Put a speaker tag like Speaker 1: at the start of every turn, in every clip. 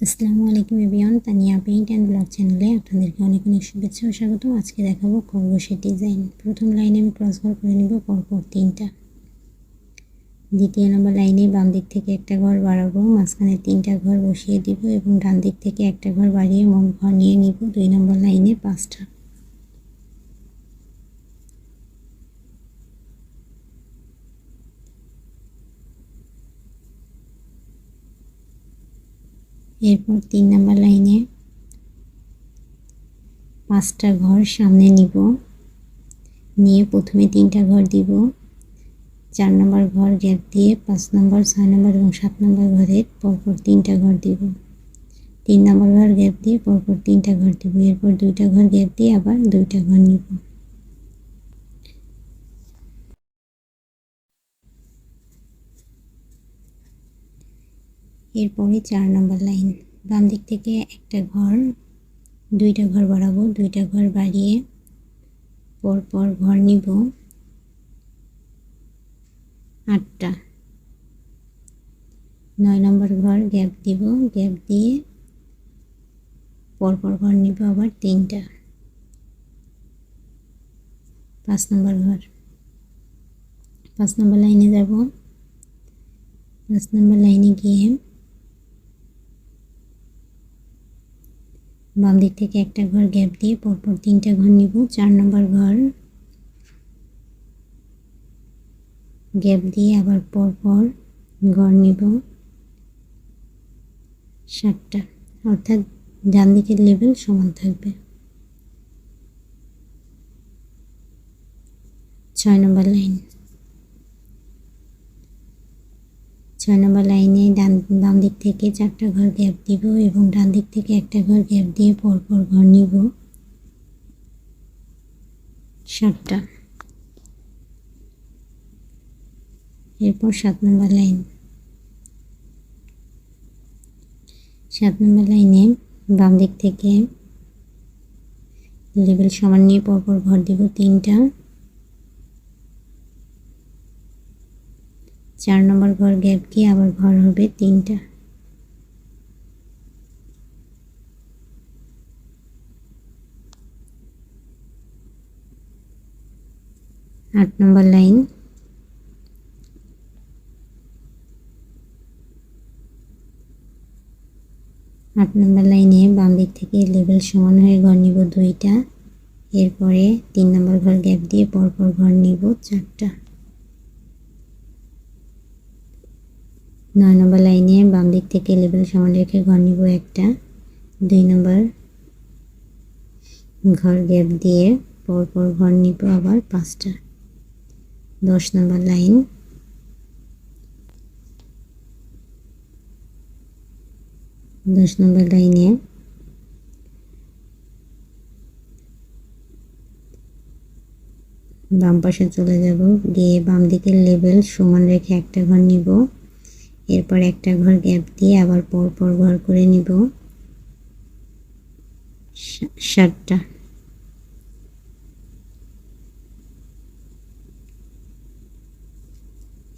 Speaker 1: আসসালামু আলাইকুম এভিয়ন তানিয়া পেইন্ট অ্যান্ড ব্লগ চ্যানেলে আপনাদেরকে অনেক অনেক শুভেচ্ছা ও স্বাগত। আজকে দেখাবো খরগোশের ডিজাইন। প্রথম লাইনে আমি ক্রস ঘর করে নেব, পরপর তিনটা। দ্বিতীয় নম্বর লাইনে বাম দিক থেকে একটা ঘর বাড়াবো, মাঝখানে তিনটা ঘর বসিয়ে দিব এবং ডান দিক থেকে একটা ঘর বাড়িয়ে মন ঘর নিয়ে নিব। দুই নম্বর লাইনে পাঁচটা। এরপর তিন নাম্বার লাইনে পাঁচটা ঘর সামনে নিব। নিয়ে প্রথমে তিনটা ঘর দিব। চার নম্বর ঘর গ্যাপ দিয়ে পাঁচ নম্বর, ছয় নম্বর এবং সাত নম্বর ঘরের পরপর তিনটা ঘর দিব। তিন নম্বর ঘর গ্যাপ দিয়ে পরপর তিনটা ঘর দিব। এরপর দুইটা ঘর গ্যাপ দিয়ে আবার দুইটা ঘর নিব। এরপরে চার নম্বর লাইন। বাম দিক থেকে একটা ঘর, দুইটা ঘর বাড়াবো দুইটা ঘর বাড়িয়ে পরপর ঘর নিব। আটটা। নয় নম্বর ঘর গ্যাপ দিব, গ্যাপ দিয়ে পরপর ঘর নিব আবার তিনটা। পাঁচ নম্বর ঘর। পাঁচ নম্বর লাইনে যাব। পাঁচ নম্বর লাইনে গিয়ে বাম দিক থেকে একটা ঘর গ্যাপ দিয়ে পরপর তিনটা ঘর নিব, চার নম্বর ঘর গ্যাপ দিয়ে আবার পরপর ঘর নিব। সাতটা, অর্থাৎ ডান দিকের লেভেল সমান থাকবে। ছয় নম্বর লাইন ছয় নম্বর লাইনে ডান, বাম দিক থেকে চারটা ঘর গ্যাপ দিব এবং ডান দিক থেকে একটা ঘর গ্যাপ দিয়ে পরপর ঘর নিব। সাতটা। এরপর সাত নম্বর লাইন। সাত নম্বর লাইনে বাম দিক থেকে লেভেল সমান নিয়ে পরপর ঘর দিব তিনটা। চার নম্বর ঘর গ্যাপ গিয়ে আবার ঘর হবে তিনটা। আট নম্বর লাইন। আট নম্বর লাইনে বাম দিক থেকে লেভেল সমান হয়ে ঘর নিব দুইটা। এরপরে তিন নম্বর ঘর গ্যাপ দিয়ে পরপর ঘর নিব চারটা। নয় নম্বর লাইনে বাম দিক থেকে লেবেল সমান রেখে ঘর নিব একটা। দুই নম্বর ঘর গ্যাপ দিয়ে পরপর ঘর নিব আবার পাঁচটা। দশ নম্বর লাইন। দশ নম্বর লাইনে বাম পাশে চলে যাব গিয়ে বাম দিকের লেবেল সমান রেখে একটা ঘর নিব। এরপর একটা ঘর গ্যাপ দিয়ে আবার পর পর ঘর করে নিব। সাতটা।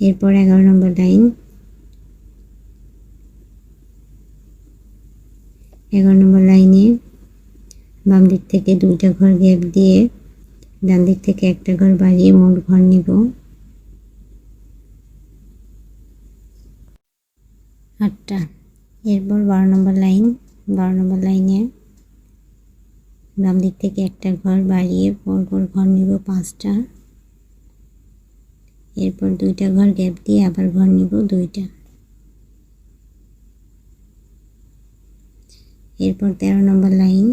Speaker 1: এরপর এগারো নম্বর লাইন। এগারো নম্বর লাইনে বাম দিক থেকে দুইটা ঘর গ্যাপ দিয়ে ডান দিক থেকে একটা ঘর বাড়িয়ে মোট ঘর নিব। আটটা। এরপর বারো নম্বর লাইন। বারো নম্বর লাইনে বাম দিক থেকে একটা ঘর বাড়িয়ে পরপর ঘর নিব পাঁচটা। এরপর দুইটা ঘর গ্যাপ দিয়ে আবার ঘর নিব দুইটা। এরপর তেরো নম্বর লাইন।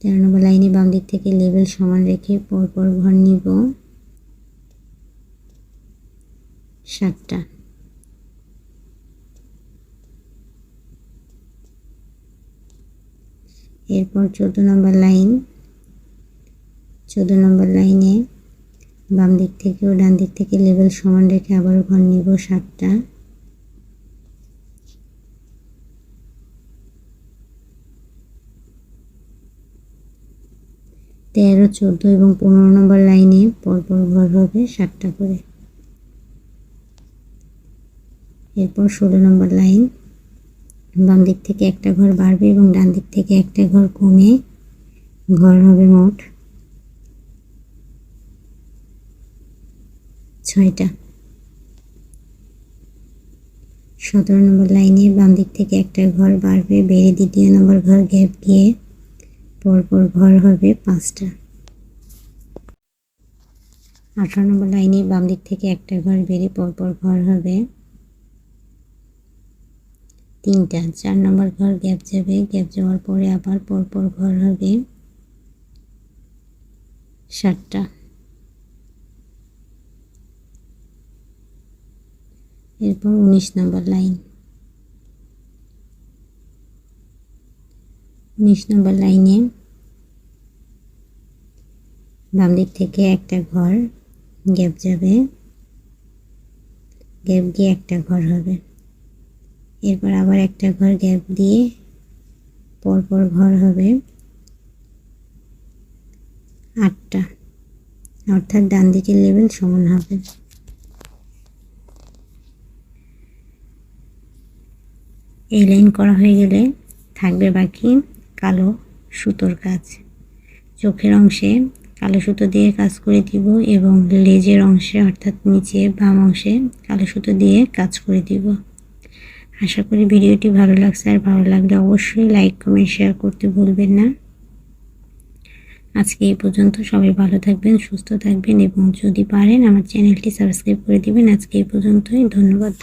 Speaker 1: তেরো নম্বর লাইনে বাম দিক থেকে লেভেল সমান রেখে পরপর ঘর নিব। সাতটা। এরপর চোদ্দ নম্বর লাইন। চোদ্দ নম্বর লাইনে বাম দিক থেকে ও ডান দিক থেকে লেভেল সমান রেখে আবার ঘর নিব সাতটা। তেরো, চোদ্দ এবং পনেরো নম্বর লাইনে পরপর ঘর হবে সাতটা করে। এরপর ষোলো নম্বর লাইন। বাম দিক থেকে একটা ঘর বাড়বে এবং ডান দিক থেকে একটা ঘর কমে। ঘর হবে মোট ছয়টা। সতেরো নম্বর লাইনে বাম দিক থেকে একটা ঘর বাড়বে, বেড়ে দ্বিতীয় নম্বর ঘর গ্যাপ গিয়ে পরপর ঘর হবে পাঁচটা। আঠারো নম্বর লাইনে বাম দিক থেকে একটা ঘর বেড়ে পরপর ঘর হবে তিনটা, চার নম্বর ঘর গ্যাপ যাবে, গ্যাপ যাওয়ার পরে আবার পরপর ঘর হবে সাতটা। এরপর উনিশ নম্বর লাইন। উনিশ নম্বর লাইনে বাম দিক থেকে একটা ঘর, গ্যাপ যাবে, গ্যাপ গিয়ে একটা ঘর হবে। এরপর আবার একটা ঘর গ্যাপ দিয়ে পরপর ঘর হবে আটটা। অর্থাৎ ডান দিকের লেভেল সমান হবে। এই লাইন করা হয়ে গেলে থাকবে বাকি কালো সুতোর কাজ। চোখের অংশে কালো সুতো দিয়ে কাজ করে দিব এবং লেজের অংশে অর্থাৎ নিচে বাম অংশে কালো সুতো দিয়ে কাজ করে দিব। আশা করি ভিডিওটি ভালো লাগছে, আর ভালো লাগলে অবশ্যই লাইক কমেন্ট শেয়ার করতে ভুলবেন না। আজকে এই পর্যন্ত সবাই ভালো থাকবেন, সুস্থ থাকবেন, এবং যদি পারেন আমার চ্যানেলটি সাবস্ক্রাইব করে দিবেন। আজকে এই পর্যন্তই, ধন্যবাদ।